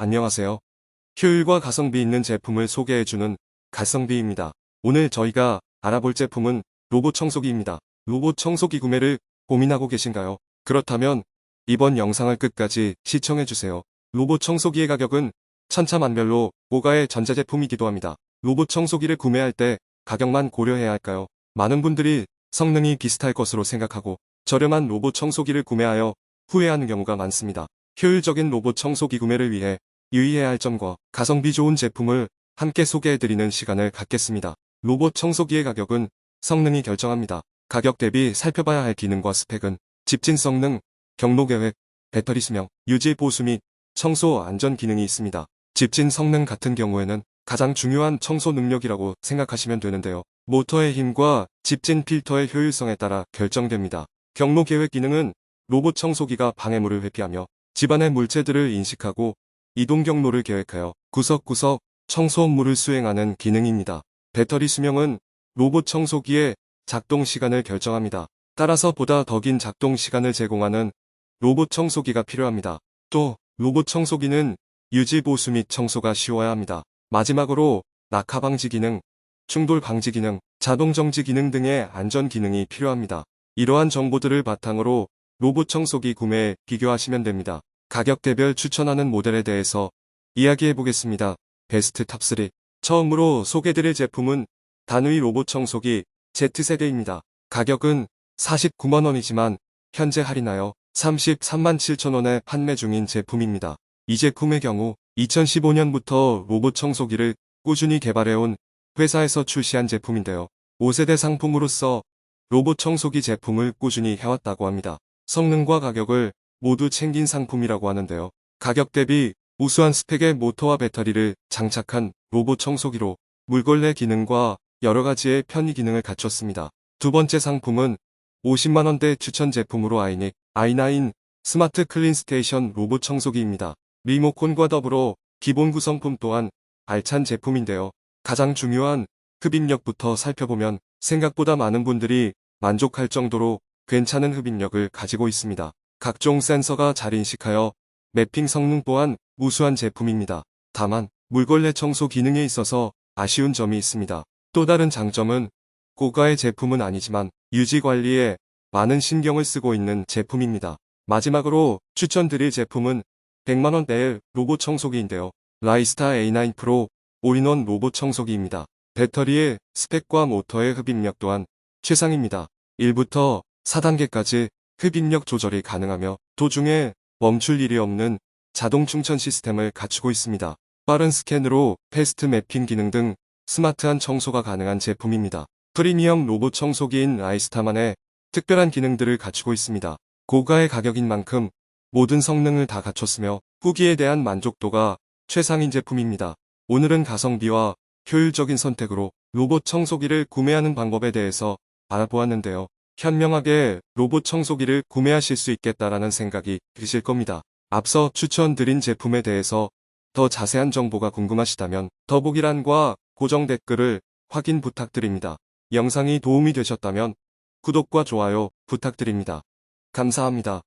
안녕하세요. 효율과 가성비 있는 제품을 소개해주는 가성비입니다. 오늘 저희가 알아볼 제품은 로봇 청소기입니다. 로봇 청소기 구매를 고민하고 계신가요? 그렇다면 이번 영상을 끝까지 시청해주세요. 로봇 청소기의 가격은 천차만별로 고가의 전자제품이기도 합니다. 로봇 청소기를 구매할 때 가격만 고려해야 할까요? 많은 분들이 성능이 비슷할 것으로 생각하고 저렴한 로봇 청소기를 구매하여 후회하는 경우가 많습니다. 효율적인 로봇 청소기 구매를 위해 유의해야 할 점과 가성비 좋은 제품을 함께 소개해드리는 시간을 갖겠습니다. 로봇 청소기의 가격은 성능이 결정합니다. 가격 대비 살펴봐야 할 기능과 스펙은 집진 성능, 경로 계획, 배터리 수명, 유지 보수 및 청소 안전 기능이 있습니다. 집진 성능 같은 경우에는 가장 중요한 청소 능력이라고 생각하시면 되는데요. 모터의 힘과 집진 필터의 효율성에 따라 결정됩니다. 경로 계획 기능은 로봇 청소기가 방해물을 회피하며 집안의 물체들을 인식하고 이동 경로를 계획하여 구석구석 청소 업무를 수행하는 기능입니다. 배터리 수명은 로봇 청소기의 작동 시간을 결정합니다. 따라서 보다 더 긴 작동 시간을 제공하는 로봇 청소기가 필요합니다. 또 로봇 청소기는 유지 보수 및 청소가 쉬워야 합니다. 마지막으로 낙하 방지 기능, 충돌 방지 기능, 자동 정지 기능 등의 안전 기능이 필요합니다. 이러한 정보들을 바탕으로 로봇 청소기 구매에 비교하시면 됩니다. 가격대별 추천하는 모델에 대해서 이야기해 보겠습니다. 베스트 탑3 처음으로 소개드릴 제품은 단위 로봇 청소기 Z세대입니다. 가격은 49만원이지만 현재 할인하여 33만 7천원에 판매 중인 제품입니다. 이 제품의 경우 2015년부터 로봇 청소기를 꾸준히 개발해온 회사에서 출시한 제품인데요. 5세대 상품으로서 로봇 청소기 제품을 꾸준히 해왔다고 합니다. 성능과 가격을 모두 챙긴 상품이라고 하는데요. 가격 대비 우수한 스펙의 모터와 배터리를 장착한 로봇 청소기로 물걸레 기능과 여러 가지의 편의 기능을 갖췄습니다. 두 번째 상품은 50만원대 추천 제품으로 아이닉 i9 스마트 클린 스테이션 로봇 청소기입니다. 리모콘과 더불어 기본 구성품 또한 알찬 제품인데요. 가장 중요한 흡입력부터 살펴보면 생각보다 많은 분들이 만족할 정도로 괜찮은 흡입력을 가지고 있습니다. 각종 센서가 잘 인식하여 매핑 성능 또한 우수한 제품입니다. 다만 물걸레 청소 기능에 있어서 아쉬운 점이 있습니다. 또 다른 장점은 고가의 제품은 아니지만 유지 관리에 많은 신경을 쓰고 있는 제품입니다. 마지막으로 추천드릴 제품은 100만원대의 로봇 청소기인데요. 라이스타 A9 프로 올인원 로봇 청소기입니다. 배터리의 스펙과 모터의 흡입력 또한 최상입니다. 1부터 4단계까지 흡입력 조절이 가능하며 도중에 멈출 일이 없는 자동 충전 시스템을 갖추고 있습니다. 빠른 스캔으로 패스트 매핑 기능 등 스마트한 청소가 가능한 제품입니다. 프리미엄 로봇 청소기인 라이스타만의 특별한 기능들을 갖추고 있습니다. 고가의 가격인 만큼 모든 성능을 다 갖췄으며 후기에 대한 만족도가 최상인 제품입니다. 오늘은 가성비와 효율적인 선택으로 로봇 청소기를 구매하는 방법에 대해서 알아보았는데요. 현명하게 로봇 청소기를 구매하실 수 있겠다라는 생각이 드실 겁니다. 앞서 추천드린 제품에 대해서 더 자세한 정보가 궁금하시다면 더보기란과 고정 댓글을 확인 부탁드립니다. 영상이 도움이 되셨다면 구독과 좋아요 부탁드립니다. 감사합니다.